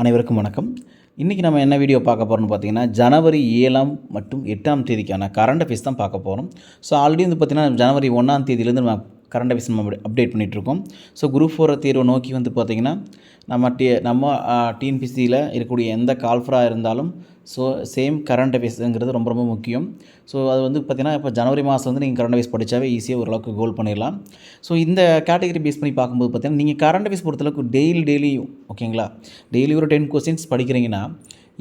அனைவருக்கும் வணக்கம். இன்றைக்கி நம்ம என்ன வீடியோ பார்க்க போகிறோம்னு பார்த்தீங்கன்னா ஜனவரி ஏழாம் மற்றும் எட்டாம் தேதிக்கான கரண்ட் அஃபேர்ஸ் தான் பார்க்க போகிறோம் ஸோ ஆல்ரெடி வந்து பார்த்திங்கன்னா ஜனவரி ஒன்றாம் தேதியிலேருந்து நம்ம கரண்ட் அஃபேர்ஸ் நம்ம அப்டேட் பண்ணிகிட்ருக்கோம் ஸோ குரூப் ஃபோர் தேர்வை நோக்கி வந்து பார்த்திங்கன்னா நம்ம டி நம்ம டிஎன்பிசியில் இருக்கக்கூடிய எந்த கால்ஃபராக இருந்தாலும் ஸோ சேம் கரண்ட் அஃபேர்ஸுங்கிறது ரொம்ப ரொம்ப முக்கியம். ஸோ அது வந்து பார்த்திங்கன்னா இப்போ ஜனவரி மாதம் வந்து நீங்கள் கரண்ட் அஃபேர்ஸ் படித்தாவே ஈஸியாக ஓரளவுக்கு கோல் பண்ணிடலாம். ஸோ இந்த கேட்டகரி பேஸ் பண்ணி பார்க்கும்போது பார்த்தீங்கன்னா நீங்கள் கரண்ட் அஃபேர்ஸ் பொறுத்தளவுக்கு டெய்லி டெய்லியும் ஓகேங்களா டெய்லி ஒரு டென் கொஸ்டின்ஸ் படிக்கிறீங்கன்னா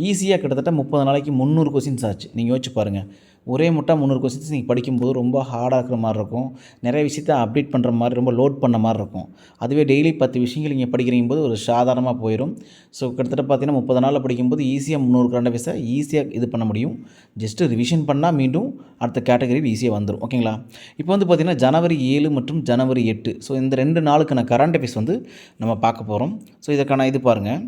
ஈஸியாக கிட்டத்தட்ட முப்பது நாளைக்கு முந்நூறு கொஸ்டின்ஸ் ஆச்சு. நீங்கள் யோசிச்சு பாருங்கள் ஒரே முட்டா முந்நூறு கொஸ்டின்ஸ் நீங்கள் படிக்கும்போது ரொம்ப ஹார்டாக இருக்கிற மாதிரி இருக்கும். நிறைய விஷயத்த அப்டேட் பண்ணுற மாதிரி ரொம்ப லோட் பண்ண மாதிரி இருக்கும். அதுவே டெய்லி பத்து விஷயங்கள் நீங்கள் படிக்கிறீங்க போது ஒரு சாதாரணமாக போயிடும் ஸோ கிட்டத்தட்ட பார்த்தீங்கன்னா முப்பது நாளில் படிக்கும்போது ஈஸியாக முந்நூறு கரண்ட் அஃபேர்ஸை ஈஸியாக இது பண்ண முடியும். ஜஸ்ட்டு ரிவிஷன் பண்ணால் மீண்டும் அடுத்த கேட்டகரியில் ஈஸியாக வந்துடும் ஓகேங்களா இப்போ வந்து பார்த்திங்கன்னா ஜனவரி ஏழு மற்றும் ஜனவரி எட்டு. ஸோ இந்த ரெண்டு நாளுக்கான கரண்ட் அஃபேர்ஸ் வந்து நம்ம பார்க்க போகிறோம் ஸோ இதற்கான இது பாருங்கள்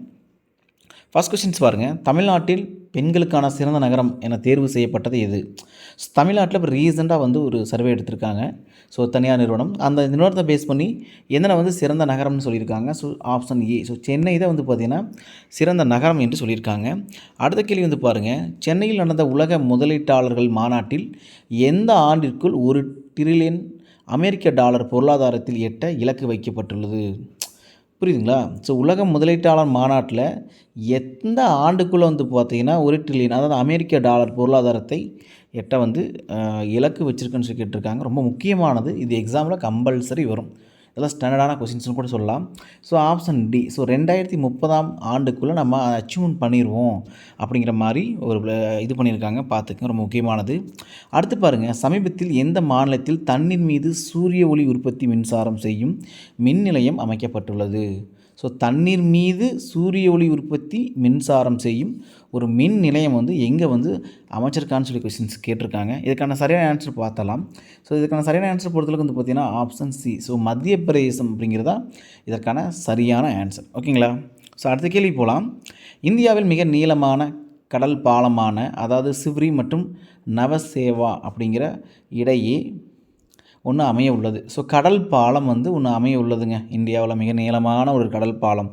ஃபஸ்ட் கொஸ்டின்ஸ் பாருங்கள் தமிழ்நாட்டில் பெண்களுக்கான சிறந்த நகரம் என தேர்வு செய்யப்பட்டது எது? தமிழ்நாட்டில் இப்போ ரீசெண்டாக வந்து ஒரு சர்வே எடுத்திருக்காங்க. ஸோ தனியார் நிறுவனம். அந்த நிறுவனத்தை பேஸ் பண்ணி என்னென்ன வந்து சிறந்த நகரம்னு சொல்லியிருக்காங்க. So option A so Chennai தான் வந்து பார்த்திங்கன்னா சிறந்த நகரம் என்று சொல்லியிருக்காங்க. அடுத்த கேள்வி வந்து பாருங்கள் சென்னையில் நடந்த உலக முதலீட்டாளர்கள் மாநாட்டில் எந்த ஆண்டிற்குள் ஒரு ட்ரில்லியன் அமெரிக்க டாலர் பொருளாதாரத்தில் எட்ட இலக்கு வைக்கப்பட்டுள்ளது? புரியுதுங்களா? ஸோ உலக முதலீட்டாளர் மாநாட்டில் எந்த ஆண்டுக்குள்ளே வந்து பார்த்தீங்கன்னா ஒரு ட்ரில்லியன் அதாவது அமெரிக்க டாலர் பொருளாதாரத்தை எட்ட வந்து இலக்கு வச்சுருக்குன்னு சொல்லி கேட்டிருக்காங்க. ரொம்ப முக்கியமானது. இது எக்ஸாமில் கம்பல்சரி வரும். இதெல்லாம் ஸ்டாண்டர்டான கொஸ்டின்ஸ்னு கூட சொல்லலாம். ஸோ ஆப்ஷன் டி ஸோ ரெண்டாயிரத்தி முப்பதாம் ஆண்டுக்குள்ளே நம்ம அச்சீவ்மெண்ட் பண்ணிடுவோம் அப்படிங்கிற மாதிரி ஒரு இது பண்ணியிருக்காங்க. பார்த்துக்க ரொம்ப முக்கியமானது. அடுத்து பாருங்கள் சமீபத்தில் எந்த மாநிலத்தில் தண்ணீர் மீது சூரிய ஒளி உற்பத்தி மின்சாரம் செய்யும் மின் நிலையம் அமைக்கப்பட்டுள்ளது? ஸோ தண்ணீர் மீது சூரிய ஒளி உற்பத்தி மின்சாரம் செய்யும் ஒரு மின் நிலையம் வந்து எங்கே வந்து அமைச்சிருக்கான்னு சொல்லி கொஸ்டின்ஸ் கேட்டிருக்காங்க. இதுக்கான சரியான ஆன்சர் பார்த்தலாம் ஸோ இதுக்கான சரியான ஆன்சர் பொறுத்தளவுக்கு வந்து பார்த்தீங்கன்னா ஆப்ஷன் சி ஸோ மத்திய பிரதேசம் அப்படிங்கிறதா இதற்கான சரியான ஆன்சர் ஓகேங்களா? ஸோ அடுத்த கேள்வி போகலாம் இந்தியாவில் மிக நீளமான கடல் பாலமான அதாவது சிவ்ரி மற்றும் நவசேவா அப்படிங்கிற இடையே ஒன்று அமைய உள்ளது ஸோ கடல் பாலம் வந்து ஒன்று அமைய உள்ளதுங்க இந்தியாவில் மிக நீளமான ஒரு கடல் பாலம்.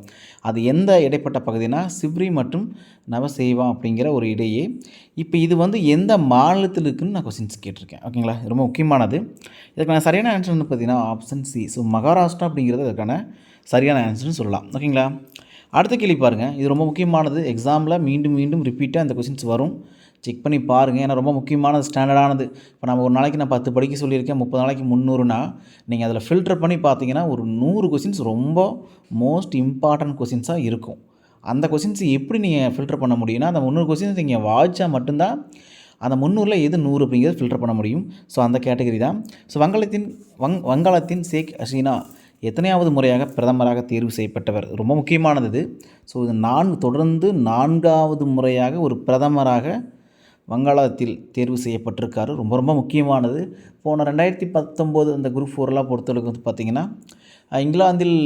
அது எந்த இடைப்பட்ட பகுதினா சிவ்ரி மற்றும் நவசேவா அப்படிங்கிற ஒரு இடையே. இப்போ இது வந்து எந்த மாநிலத்தில் இருக்குன்னு நான் கொஸ்டின்ஸ் கேட்டிருக்கேன். ஓகேங்களா இது ரொம்ப முக்கியமானது. இதுக்கான சரியான ஆன்சர் வந்து பார்த்தீங்கன்னா ஆப்ஷன் சி ஸோ மகாராஷ்டிரா அப்படிங்கிறது அதுக்கான சரியான ஆன்சர்னு சொல்லலாம். ஓகேங்களா அடுத்த கேள்வி பாருங்கள் இது ரொம்ப முக்கியமானது. எக்ஸாமில் மீண்டும் மீண்டும் ரிப்பீட்டாக அந்த கொஸ்டின்ஸ் வரும். செக் பண்ணி பாருங்கள் ஏன்னா ரொம்ப முக்கியமானது ஸ்டாண்டர்டானது. இப்போ நம்ம ஒரு நாளைக்கு நான் பத்து படிக்க சொல்லியிருக்கேன் முப்பது நாளைக்கு முந்நூறுனா நீங்கள் அதில் ஃபில்டர் பண்ணி பார்த்தீங்கன்னா ஒரு நூறு கொஸ்டின்ஸ் ரொம்ப மோஸ்ட் இம்பார்ட்டன்ட் கொஸ்டின்ஸாக இருக்கும். அந்த கொஸ்டின்ஸ் எப்படி நீங்கள் ஃபில்டர் பண்ண முடியும்னா அந்த முந்நூறு கொஸ்டின்ஸ் நீங்கள் வாட்சா மட்டும்தான் அந்த முந்நூறில் எது நூறு அப்படிங்கிறது ஃபில்டர் பண்ண முடியும். ஸோ அந்த கேட்டகரி தான். ஸோ வங்காளத்தின் வங் வங்காளத்தின் ஷேக் ஹசீனா எத்தனையாவது முறையாக பிரதமராக தேர்வு செய்யப்பட்டவர்? ரொம்ப முக்கியமானது இது. ஸோ இது நான்கு தொடர்ந்து நான்காவது முறையாக ஒரு பிரதமராக வங்காளத்தில் தேர்வு செய்யப்பட்டிருக்காரு. ரொம்ப ரொம்ப முக்கியமானது. போன ரெண்டாயிரத்தி பத்தொம்போது அந்த குரூப் ஃபோர்லாம் பொறுத்தளவுக்கு வந்து பார்த்திங்கன்னா இங்கிலாந்தில்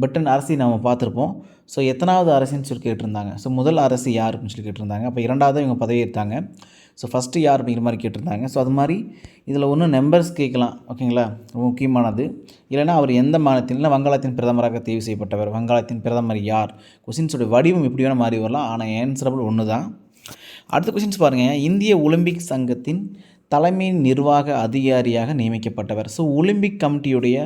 பிரிட்டன் அரசி நம்ம பார்த்துருப்போம். ஸோ எத்தனாவது அரசின்னு சொல்லி கேட்டிருந்தாங்க. ஸோ முதல் அரசு யார் அப்படின்னு சொல்லி கேட்டிருந்தாங்க. அப்போ இரண்டாவது இவங்க பதவி எடுத்தாங்க ஸோ ஃபஸ்ட்டு யார் அப்படிங்கிற மாதிரி கேட்டிருந்தாங்க. ஸோ அது மாதிரி இதில் ஒன்றும் நம்பர்ஸ் கேட்கலாம். ஓகேங்களா ரொம்ப முக்கியமானது. இல்லைன்னா அவர் எந்த மாநிலத்தில் வங்காளத்தின் பிரதமராக தேர்வு செய்யப்பட்டவர்? வங்காளத்தின் பிரதமர் யார்? கொஸ்டின்ஸோட வடிவம் எப்படி வேணால் மாறி வரலாம். ஆனால் ஆன்சரபிள் ஒன்று தான் அடுத்த கொஸ்டின்ஸ் பாருங்கள் இந்திய ஒலிம்பிக் சங்கத்தின் தலைமை நிர்வாக அதிகாரியாக நியமிக்கப்பட்டவர். ஸோ ஒலிம்பிக் கமிட்டியுடைய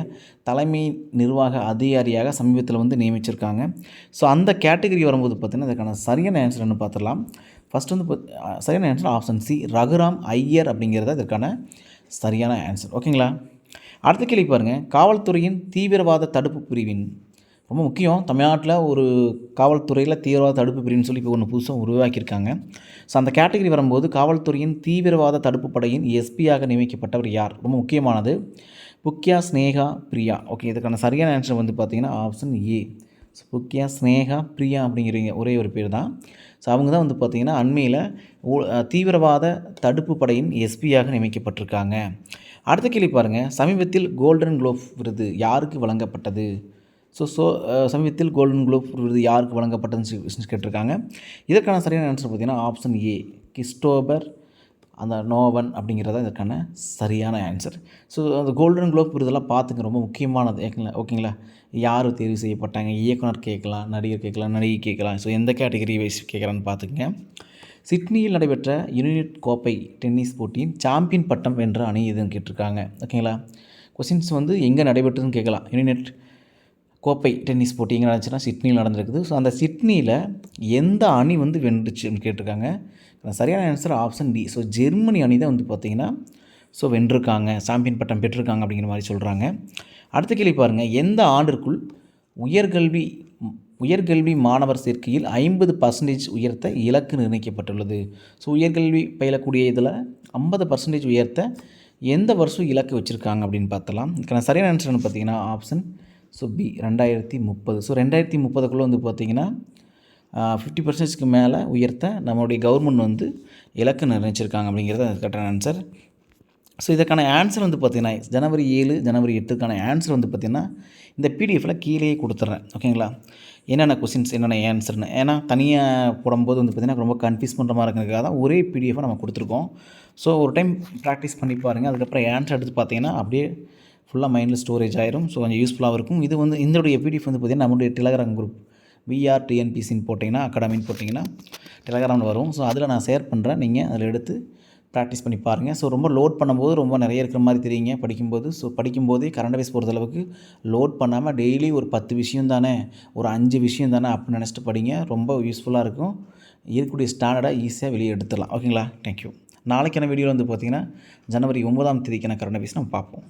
தலைமை நிர்வாக அதிகாரியாக சமீபத்தில் வந்து நியமிச்சிருக்காங்க. ஸோ அந்த கேட்டகரி வரும்போது பார்த்திங்கன்னா அதுக்கான சரியான ஆன்சர் என்ன பார்த்துடலாம். ஃபஸ்ட் வந்து சரியான answer option C Raghuram Iyer அப்படிங்கிறது இதற்கான சரியான ஆன்சர் ஓகேங்களா அடுத்த கேள்வி பாருங்கள் காவல்துறையின் தீவிரவாத தடுப்பு பிரிவின் ரொம்ப முக்கியம். தமிழ்நாட்டில் ஒரு காவல்துறையில் தீவிரவாத தடுப்பு பிரிவுன்னு சொல்லி இப்போ ஒன்று புதுசாக உருவாக்கியிருக்காங்க. ஸோ அந்த கேட்டகரி வரும்போது காவல்துறையின் தீவிரவாத தடுப்பு படையின் எஸ்பியாக நியமிக்கப்பட்டவர் யார்? ரொம்ப முக்கியமானது. புக்கியா ஸ்னேகா பிரியா. ஓகே இதுக்கான சரியான ஆன்சர் வந்து பார்த்தீங்கன்னா ஆப்ஷன் ஏ ஸோ புக்கியா ஸ்னேகா பிரியா அப்படிங்கிறீங்க ஒரே ஒரு பேர் தான். ஸோ அவங்க தான் வந்து பார்த்திங்கன்னா அண்மையில் தீவிரவாத தடுப்பு படையின் எஸ்பியாக நியமிக்கப்பட்டிருக்காங்க. அடுத்த கேள்வி பாருங்கள் சமீபத்தில் கோல்டன் குளோப் விருது யாருக்கு வழங்கப்பட்டது? ஸோ ஸோ uh, சமீபத்தில் கோல்டன் குளோப் விருது யாருக்கு வழங்கப்பட்டதுன்னு கேட்டிருக்காங்க. இதற்கான சரியான ஆன்சர் பார்த்தீங்கன்னா ஆப்ஷன் ஏ கிஸ்டோபர் அந்த நோவன் அப்படிங்கிறது தான் இதற்கான சரியான ஆன்சர் ஸோ அந்த கோல்டன் குளோப் விருதெல்லாம் பார்த்துங்க ரொம்ப முக்கியமானது. ஓகேங்களா ஓகேங்களா? யார் தேர்வு செய்யப்பட்டாங்க? இயக்குனர் கேட்கலாம் நடிகர் கேட்கலாம் நடிகை கேட்கலாம். ஸோ எந்த கேட்டகரி வைஸ் கேட்குறான்னு பார்த்துக்குங்க. சிட்னியில் நடைபெற்ற யூனிட் கோப்பை டென்னிஸ் போட்டியின் சாம்பியன் பட்டம் வென்ற அணி எதுன்னு கேட்டிருக்காங்க. ஓகேங்களா? கொஸ்டின்ஸ் வந்து எங்கே நடைபெற்றதுன்னு கேட்கலாம். யூனிட் கோப்பை டென்னிஸ் போட்டி எங்கே நடந்துச்சுன்னா சிட்னியில் நடந்திருக்குது. ஸோ அந்த சிட்னியில் எந்த அணி வந்து வென்றுச்சுன்னு கேட்டிருக்காங்க. சரியான answer option D so Germany அணி தான் வந்து பார்த்திங்கன்னா ஸோ வென்றிருக்காங்க. சாம்பியன் பட்டம் பெற்றிருக்காங்க அப்படிங்கிற மாதிரி சொல்கிறாங்க அடுத்த கேள்வி பாருங்கள் எந்த ஆண்டிற்குள் உயர்கல்வி உயர்கல்வி மாணவர் சேர்க்கையில் ஐம்பது பர்சன்டேஜ் உயர்த்த இலக்கு நிர்ணயிக்கப்பட்டுள்ளது? ஸோ உயர்கல்வி பயிலக்கூடிய இதில் ஐம்பது பர்சன்டேஜ் உயர்த்த எந்த வருஷம் இலக்கு வச்சுருக்காங்க அப்படின்னு பார்த்தலாம் சரியான ஆன்சர்னு பார்த்தீங்கன்னா ஆப்ஷன் ஸோ பி ரெண்டாயிரத்தி முப்பது. ஸோ ரெண்டாயிரத்தி முப்பதுக்குள்ளே வந்து பார்த்திங்கன்னா ஃபிஃப்டி பர்சன்டேஜ்க்கு மேலே உயர்த்த நம்மளுடைய கவர்மெண்ட் வந்து இலக்கு நிர்ணயிச்சிருக்காங்க அப்படிங்கிறது அது கரெக்டான ஆன்சர் ஸோ இதற்கான ஆன்சர் வந்து பார்த்திங்கன்னா ஜனவரி ஏழு ஜனவரி எட்டுக்கான ஆன்சர் வந்து பார்த்திங்கன்னா இந்த பிடிஎஃப்பில் கீழேயே கொடுத்துட்றேன் ஓகேங்களா என்னென்ன கொஸ்டின்ஸ் என்னென்ன ஆன்சர்னு ஏன்னா தனியாக போடும்போது வந்து பார்த்திங்கன்னா ரொம்ப கன்ஃபியூஸ் பண்ணுற மாதிரி இருக்கிறதுக்காக தான் ஒரே பிடிஎஃபை நம்ம கொடுத்துருக்கோம். ஸோ ஒரு டைம் ப்ராக்டிஸ் பண்ணி பாருங்கள் அதுக்கப்புறம் ஆன்சர் எடுத்து பார்த்தீங்கன்னா அப்படியே ஃபுல்லாக மைண்டில் ஸ்டோரேஜ் ஆயிரும். ஸோ கொஞ்சம் யூஸ்ஃபுல்லாகவும் இருக்கும். இது வந்து இதோடைய பிடிஎஃப் வந்து பார்த்திங்கன்னா நம்மளுடைய டெலகிராம் குரூப் விஆர் டிஎன்பிசின்னு போட்டிங்கன்னா அகாடமின்னு போட்டிங்கன்னா டெலகிராமில் வரும். ஸோ அதில் நான் ஷேர் பண்ணுறேன் நீங்கள் அதில் எடுத்து ப்ராக்டிஸ் பண்ணி பாருங்கள் ஸோ ரொம்ப லோட் பண்ணும்போது ரொம்ப நிறைய இருக்கிற மாதிரி தெரியுங்க. படிக்கும்போது ஸோ படிக்கும்போதே கரண்ட் அஃபேர்ஸ் பொறுத்தளவுக்கு லோட் பண்ணாமல் டெய்லி ஒரு பத்து விஷயம் தானே ஒரு அஞ்சு விஷயம் தானே அப்படின்னு நினச்சிட்டு படிங்க. ரொம்ப யூஸ்ஃபுல்லாக இருக்கும். இருக்கக்கூடிய ஸ்டாண்டர்டாக ஈஸியாக வெளியே எடுத்துடலாம். ஓகேங்களா தேங்க்யூ நாளைக்கான வீடியோவில் வந்து பார்த்திங்கன்னா ஜனவரி ஒன்பதாம் தேதிக்கான கரண்ட் அஃபேர்ஸ் நம்ம பார்ப்போம்.